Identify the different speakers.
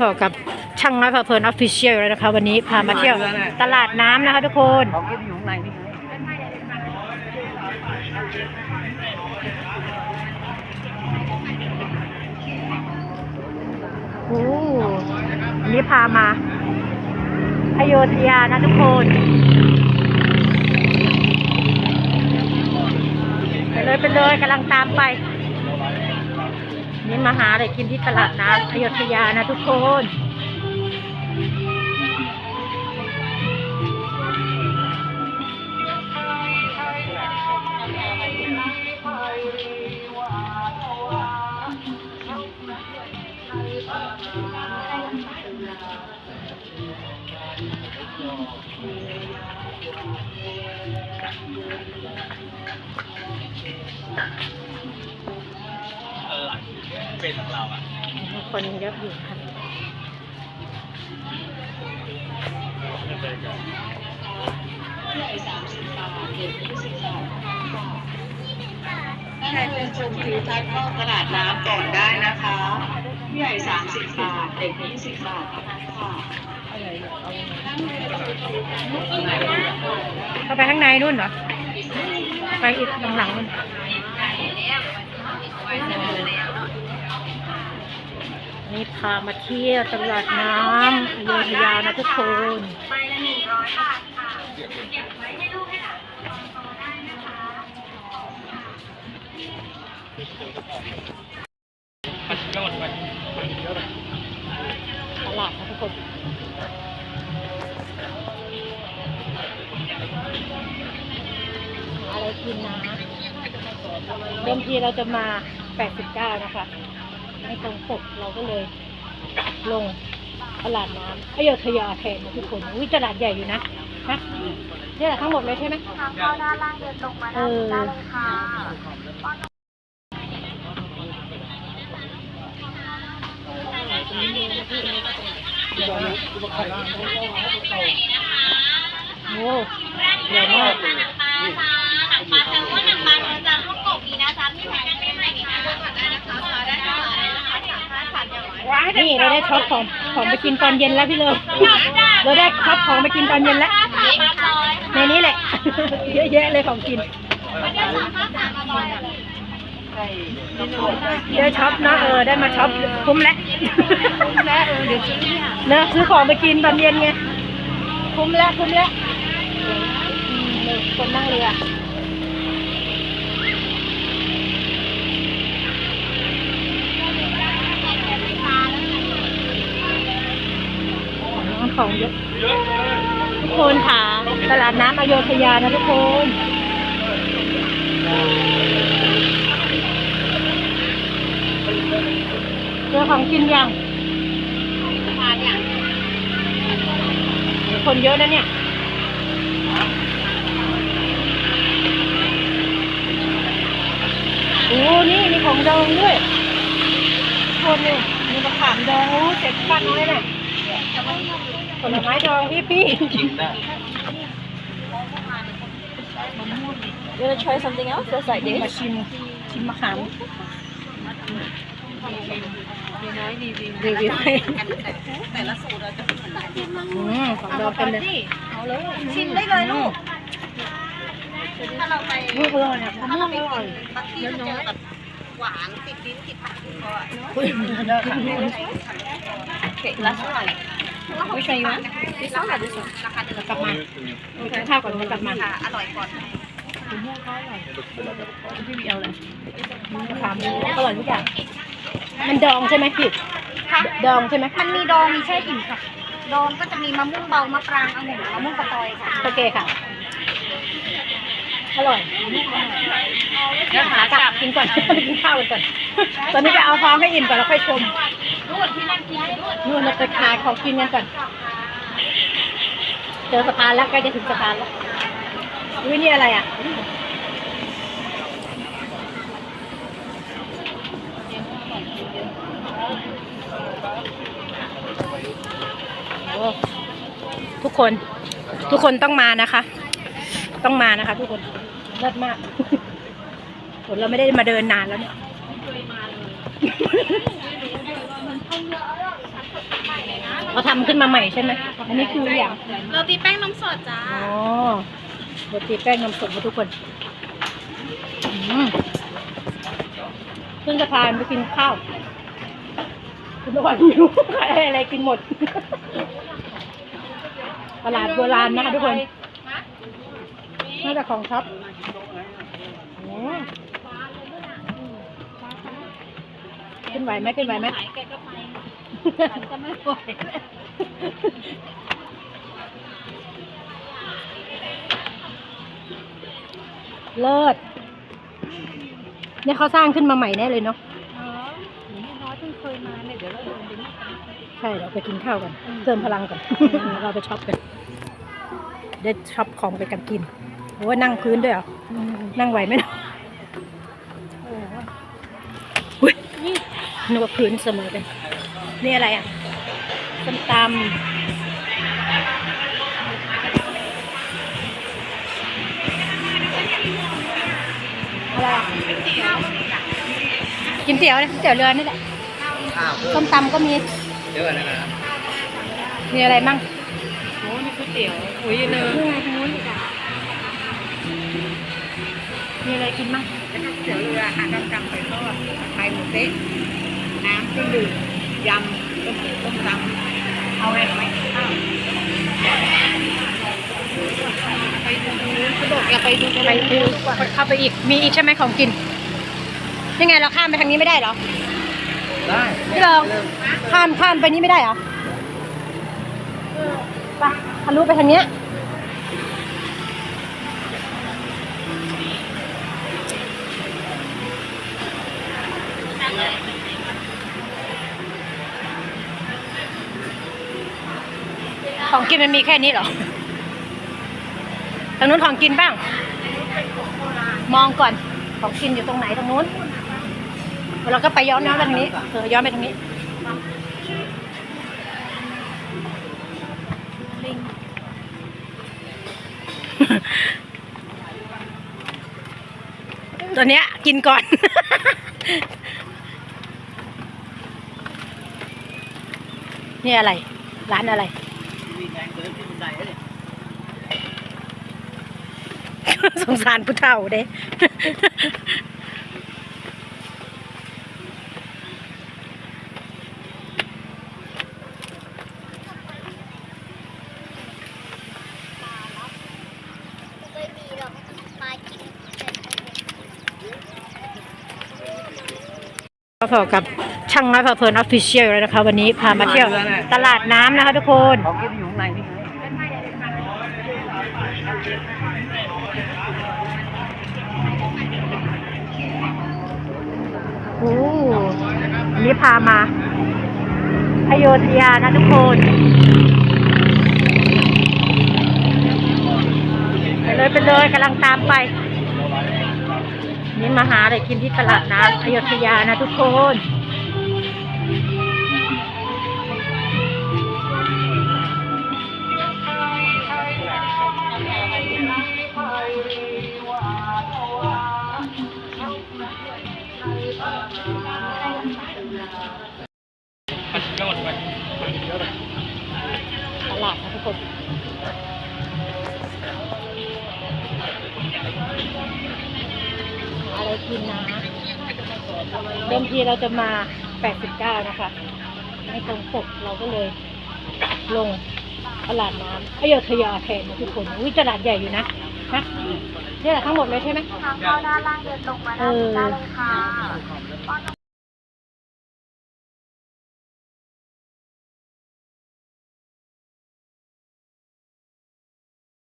Speaker 1: พบกับช่างน้อยพาเพลินออฟฟิเชียลแล้วนะคะ วันนี้พามาเที่ยวตลาดน้ำนะคะทุกคน
Speaker 2: ของกินอยู่ข้างในนี่ไง
Speaker 1: โอ้วันนี้พามาอโยธยานะทุกคนไปเลยไปเลยกำลังตามไป นี่มาหาอะไรกินที่ตลาดน้ำอโยธยานะทุกคน
Speaker 2: เป็นของเราอะ
Speaker 1: คนเยอะอยู่ค่ะ
Speaker 3: ใครเป็นชมทิวทัศน์นอกตลาดน้ำก่อนได้นะคะผู้ใหญ่30บาท เด็ก20บาทค่ะ
Speaker 1: เข้าไปข้างในนู่นเหรอ ไปอีกหลังๆนู่น นี่พามาเที่ยวตลาดน้ำอโยธยานะทุกคน
Speaker 2: ยอดไป
Speaker 1: ตลาดนะทุกคนอะไรกินนะเดิมทีเราจะมา 89 นะคะ ไม่ตรงปกเราก็เลย ลงตลาดน้ำอโยธยาแทนนะทุกคนวิตลาดใหญ่อยู่นะนะเนี่ยทั้งหมดเลยใช่ไหม
Speaker 4: ทางเข้าด้านล่างเดินตรงมาด้านนี้ได้เลยค่ะ
Speaker 1: โอ้ใหญ่มาก
Speaker 4: นี่เราได้
Speaker 1: ช็อปของของไปกินตอนเย็นแล้วพี่เลิฟเราได้ช็อปของไปกินตอนเย็นแล้ว
Speaker 4: สามร้อย
Speaker 1: ในนี้แหละ เยอะแยะเลยของกิน
Speaker 4: วันนี้สามารถสั่งมาร้อยเลย
Speaker 1: ได้ช็อปเนอะเออได้มาช็อปคุ้มแล้วคุ้มแล้วเออเดี๋ยวซื้อเนอะซื้อของไปกินตอนเย็นไงคุ้มแล้วคุ้มแล้วอืมนี่คนนั่งเรือ ของเยอะทุกคนค่ะ ตลาดน้ำอโยธยานะทุกคนเจอของกินยังคนเยอะนะเนี่ยโอ้นี่มีของดองด้วย คนเนี่ยมีมะขามดองโอ้เจ็ดปันเลยน่ะ ผลไม้ดองพี่พี่
Speaker 2: กินได้
Speaker 1: You wanna try something else that's like this มาชิมชิมมะขามรีวิวให้
Speaker 3: แต่ละสูตรเราจะไม่เหมือนกัน
Speaker 1: อืมของดองเป็นเลย
Speaker 3: ชิมได้เลยลูก ถ้าเราไป
Speaker 1: ลูกอร่อยอะมะม่วงอร่อย
Speaker 3: บางที่เราเจอแบบ หวานติดลิ้นติดปากติดคอ
Speaker 1: Okay last one Which one you want
Speaker 3: This one or this one ราคาเดิม
Speaker 1: กลับมาไปกินข้าวก่อนเดี๋ยวกลับมา
Speaker 3: ค่ะอร่อยก่อน
Speaker 1: พี่บีเอาเลยมะขามอร่อยทุกอย่าง มันดองใช่ไหมพี่
Speaker 4: ค่ะ
Speaker 1: ดองใช่ไหม
Speaker 4: มันมีดองมีแช่อิ่มค่ะ ดองก็จะมีมะม่วงเบามะปรางองุ่นมะม่วงกระตอยค่ะ
Speaker 1: โอเคค่ะ อร่อยเดี๋ยวหากลับกินก่อนกินข้าวกันก่อนตอนนี้ไปเอาท้องให้อิ่มก่อนแล้วค่อยชมนู่นเราไปขายของกินกันก่อน เจอสะพานแล้วใกล้จะถึงสะพานแล้วอุ้ยนี่อะไรอะโอ้ทุกคนทุกคนต้องมานะคะ ต้องมานะคะทุกคน เลิศมากผลเราไม่ได้มาเดินนานแล้วเนี่ยเขาทำขึ้นมาใหม่ใช่ไหมอันนี้คืออย่าง
Speaker 4: โรตีแป้งนมสดจ้า
Speaker 1: อ๋อโรตีแป้งนำสดมาทุกคนอืมเพิ่งจะพานไปกินข้าวคุณระหว่างหิวใครอะไรกินหมด ตลาดโบราณนะคะทุกคน น่าจะของท็อปอ๋อขึ้นไหวไหมขึ้นไหวไหมจะไม่ไหวเลิศเนี่ยเขาสร้างขึ้นมาใหม่แน่เลยเนาะใช่ เราไปกินข้าวกันเติมพลังก่อน เราไปช็อปกัน ได้ช็อปของไปกันกิน โอ้ยนั่งพื้นด้วยเหรออนั่งไหวไหมเนาะอุ้ยนึกว่าพื้นเสมอกันนี่อะไรอะส้มตำอะไรอะกินเตี๋ยวนะเตี๋ยวเรือนี่แหละ
Speaker 2: ข้าว
Speaker 1: ส้มตำก็มี
Speaker 2: เดี๋ยวก่อนนะครับ
Speaker 1: มีอะไรมั่ง
Speaker 2: โอ้นี่ก๋วยเตี๋ยว อุ้ยเนย
Speaker 1: มีอะไรกินมั่ง
Speaker 3: แล้วก็เตี๋ยวเรือหากำกำไปทอดไข่หมูเต๊ะน้ำเครื่องดื่มยำต้มต้มตำเอาไงไหมข้าวไปดูเขาบอกอย่าไปดู
Speaker 1: ไปดูเข้าไปอีก มีอีกใช่ไหมของกิน ยังไงเราข้ามไปทางนี้ไม่ได้เหรอ
Speaker 2: ได้
Speaker 1: พี่ลองข้ามข้ามไปนี้ไม่ได้เหรอไปทะลุไปทางเนี้ย ของกินมันมีแค่นี้เหรอทางนู้นของกินบ้าง มองก่อนของกินอยู่ตรงไหนตรงนู้นเราก็ไปย้อนย้อนไปทางนี้เออย้อนไปทางนี้ตัวเนี้ยกินก่อน นี่อะไร ร้านอะไร
Speaker 2: มีแกงเกิดที่บันไดเลย
Speaker 1: สงสารผู้เฒ่าเด้
Speaker 4: เคยมีหรอกมากิน
Speaker 1: ก็พอกับ ช่างน้อยพาเพลินออฟฟิเชียลแล้วนะคะ วันนี้พามาเที่ยวตลาดน้ำนะคะทุกคน
Speaker 2: ของกินอยู่ข้างในนี่
Speaker 1: โอ้นี่พามาอโยธยานะทุกคนไปเลยไปเลยกำลังตามไป นี่มาหาอะไรกินที่ตลาดน้ำอโยธยานะทุกคน ตลาดนะทุกคนอะไรกินนะ เดิมทีเราจะมา 89 นะคะ ไม่ตรงปกเราก็เลยลงตลาดน้ำอโยธยาแทนนะทุกคนอุ้ยตลาดใหญ่อยู่นะฮะนี่แหละทั้งหมดเลยใช่ไหม
Speaker 4: ทางเข้าด้านล่างเดินตรงมาด้านนี้ได้เลยค่ะ